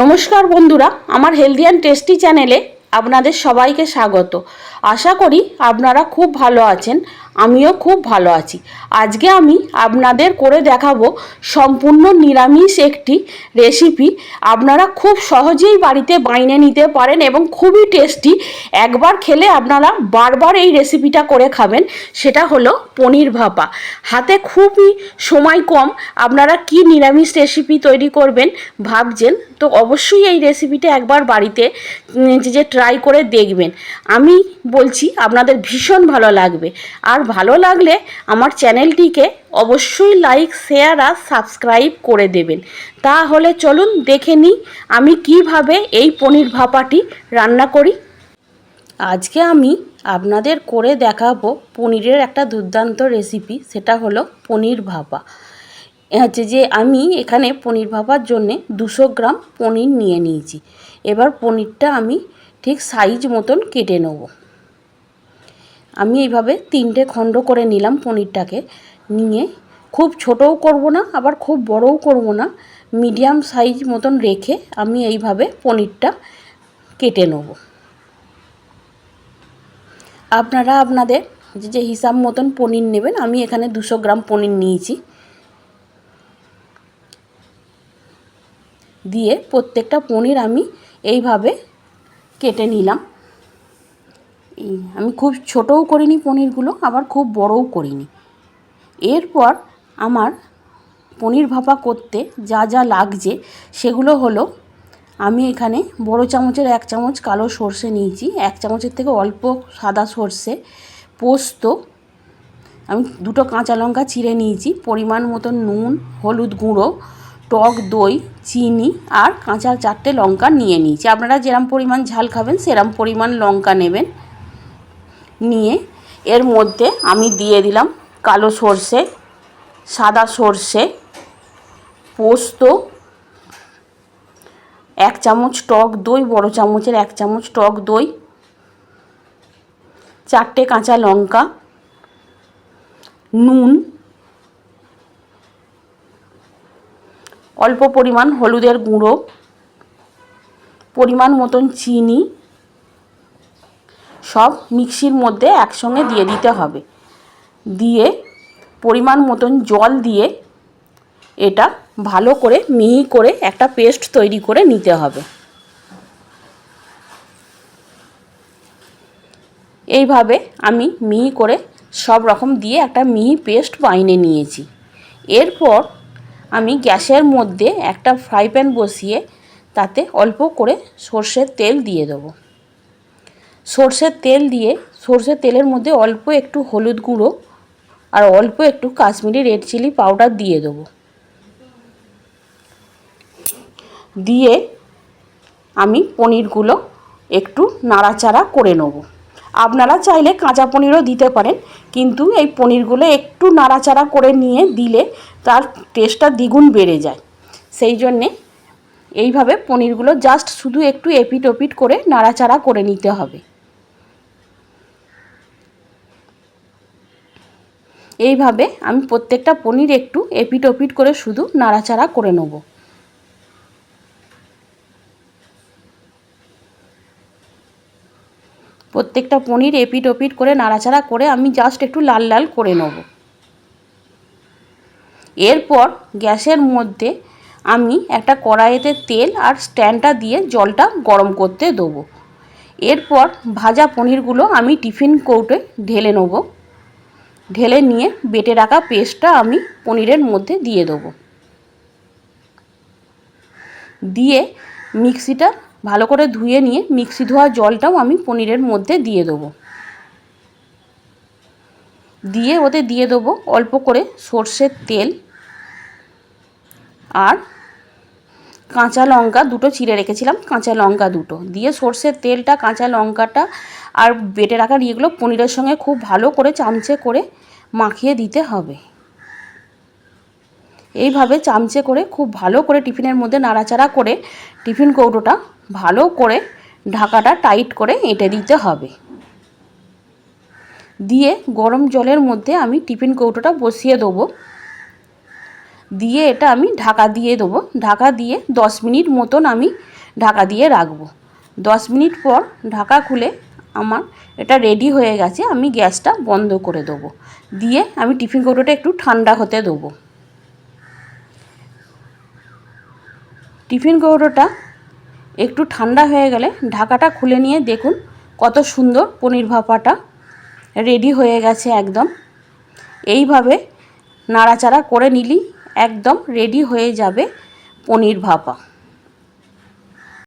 নমস্কার বন্ধুরা, আমার হেলদি অ্যান্ড টেস্টি চ্যানেলে আপনাদের সবাইকে স্বাগত। আশা করি আপনারা খুব ভালো আছেন। আমিও খুব ভালো আছি। আজকে আমি আপনাদের করে দেখাবো সম্পূর্ণ নিরামিষ একটি রেসিপি আপনারা খুব সহজেই বাড়িতে বাইনে নিতে পারেন এবং খুবই টেস্টি একবার খেলে আপনারা বারবার এই রেসিপিটা করে খাবেন। সেটা হলো পনির ভাপা। হাতে খুবই সময় কম। আপনারা কি নিরামিষ রেসিপি তৈরি করবেন ভাবছেন? তো অবশ্যই এই রেসিপিটা একবার বাড়িতে যে ট্রাই করে দেখবেন। আমি বলছি, আপনাদের ভীষণ ভালো লাগবে। আর ভালো লাগলে আমার চ্যানেলটিকে অবশ্যই লাইক, শেয়ার আর সাবস্ক্রাইব করে দেবেন। তাহলে চলুন দেখে নিই আমি কীভাবে এই পনির ভাপাটি রান্না করি। আজকে আমি আপনাদের করে দেখাবো পনিরের একটা দুর্দান্ত রেসিপি সেটা হলো পনির ভাপা। হচ্ছে যে আমি এখানে পনির ভাপার জন্যে দুশো গ্রাম পনির নিয়ে নিয়েছি। এবার পনিরটা আমি ঠিক সাইজ মতন কেটে নেব। আমি এইভাবে তিনটে খণ্ড করে নিলাম পনিরটাকে। নিয়ে খুব ছোটও করব না, আবার খুব বড়ও করব না, মিডিয়াম সাইজ মতন রেখে আমি এইভাবে পনিরটা কেটে নেব। আপনারা আপনাদের যে- হিসাব মতন পনির নেবেন, আমি এখানে দুশো গ্রাম পনির নিয়েছি। দিয়ে প্রত্যেকটা পনির আমি এইভাবে কেটে নিলাম। আমি খুব ছোটও করিনি পনিরগুলো, আবার খুব বড়ও করিনি। এরপর আমার পনির ভাপা করতে যা যা লাগছে, সেগুলো হলো, আমি এখানে বড় চামচের এক চামচ কালো সর্ষে নিয়েছি, এক চামচের থেকে অল্প সাদা সর্ষে, পোস্ত, আমি দুটো কাঁচা লঙ্কা চিড়ে নিয়েছি, পরিমাণ মতো নুন, হলুদ গুঁড়ো, টক দই, চিনি আর কাঁচা চারটে লঙ্কা নিয়ে নিয়েছি। আপনারা যেরম পরিমাণ ঝাল খাবেন, সেরম পরিমাণ লঙ্কা নেবেন। নিয়ে এর মধ্যে আমি দিয়ে দিলাম কালো সর্ষে, সাদা সর্ষে, পোস্ত, এক চামচ টক দই, বড় চামচের এক চামচ টক দই, চারটে কাঁচা লঙ্কা, নুন, অল্প পরিমাণ হলুদের গুঁড়ো, পরিমাণ মতন চিনি সব মিক্সির মধ্যে একসঙ্গে দিয়ে দিতে হবে। দিয়ে পরিমাণ মতন জল দিয়ে এটা ভালো করে মিহি করে একটা পেস্ট তৈরি করে নিতে হবে। এইভাবে আমি মিহি করে সব রকম দিয়ে একটা মিহি পেস্ট বাইনে নিয়েছি। এরপর আমি গ্যাসের মধ্যে একটা ফ্রাই প্যান বসিয়ে তাতে অল্প করে সর্ষের তেল দিয়ে দেবো। সর্ষের তেল দিয়ে, সর্ষের তেলের মধ্যে অল্প একটু হলুদ গুঁড়ো আর অল্প একটু কাশ্মীরি রেড চিলি পাউডার দিয়ে দেবো। দিয়ে আমি পনিরগুলো একটু নাড়াচাড়া করে নেব। আপনারা চাইলে কাঁচা পনিরও দিতে পারেন, কিন্তু এই পনিরগুলো একটু নাড়াচাড়া করে নিয়ে দিলে তার টেস্টটা দ্বিগুণ বেড়ে যায়। সেই জন্যে এইভাবে পনিরগুলো জাস্ট শুধু একটু এপিট ওপিট করে নাড়াচাড়া করে নিতে হবে। এইভাবে আমি প্রত্যেকটা পনির একটু এপিট ওপিট করে শুধু নাড়াচাড়া করে নেব। প্রত্যেকটা পনির এপিট ওপিট করে নাড়াচাড়া করে আমি জাস্ট একটু লাল লাল করে নেব। এরপর গ্যাসের মধ্যে আমি একটা কড়াইতে তেল আর স্ট্যান্ডটা দিয়ে জলটা গরম করতে দেবো। এরপর ভাজা পনিরগুলো আমি টিফিন কৌটে ঢেলে নেব। ঢেলে নিয়ে বেটে রাখা পেস্টটা আমি পনিরের মধ্যে দিয়ে দেবো। দিয়ে মিক্সিটা ভালো করে ধুয়ে নিয়ে মিক্সি ধোয়া জলটাও আমি পনিরের মধ্যে দিয়ে দেবো। দিয়ে ওতে দিয়ে দেবো অল্প করে সর্ষের তেল আর কাঁচা লঙ্কা দুটো চিড়ে রেখেছিলাম, কাঁচা লঙ্কা দুটো। দিয়ে সর্ষের তেলটা, কাঁচা লঙ্কাটা আর বেটে রাখার ইয়েগুলো পনিরের সঙ্গে খুব ভালো করে চামচে করে মাখিয়ে দিতে হবে। এইভাবে চামচে করে খুব ভালো করে টিফিনের মধ্যে নাড়াচাড়া করে টিফিন কৌটোটা ভালো করে ঢাকাটা টাইট করে এঁটে দিতে হবে। দিয়ে গরম জলের মধ্যে আমি টিফিন কৌটোটা বসিয়ে দেবো। দিয়ে এটা আমি ঢাকা দিয়ে দেবো। ঢাকা দিয়ে দশ মিনিট মতন আমি ঢাকা দিয়ে রাখব। দশ মিনিট পর ঢাকা খুলে আমার এটা রেডি হয়ে গেছে, আমি গ্যাসটা বন্ধ করে দেবো। দিয়ে আমি টিফিন কৌটোটা একটু ঠান্ডা হতে দেবো। টিফিন কৌটোটা একটু ঠান্ডা হয়ে গেলে ঢাকাটা খুলে নিয়ে দেখুন কত সুন্দর পনির ভাপাটা রেডি হয়ে গেছে একদম। এইভাবে নাড়াচাড়া করে নিলেই একদম রেডি হয়ে যাবে পনির ভাপা।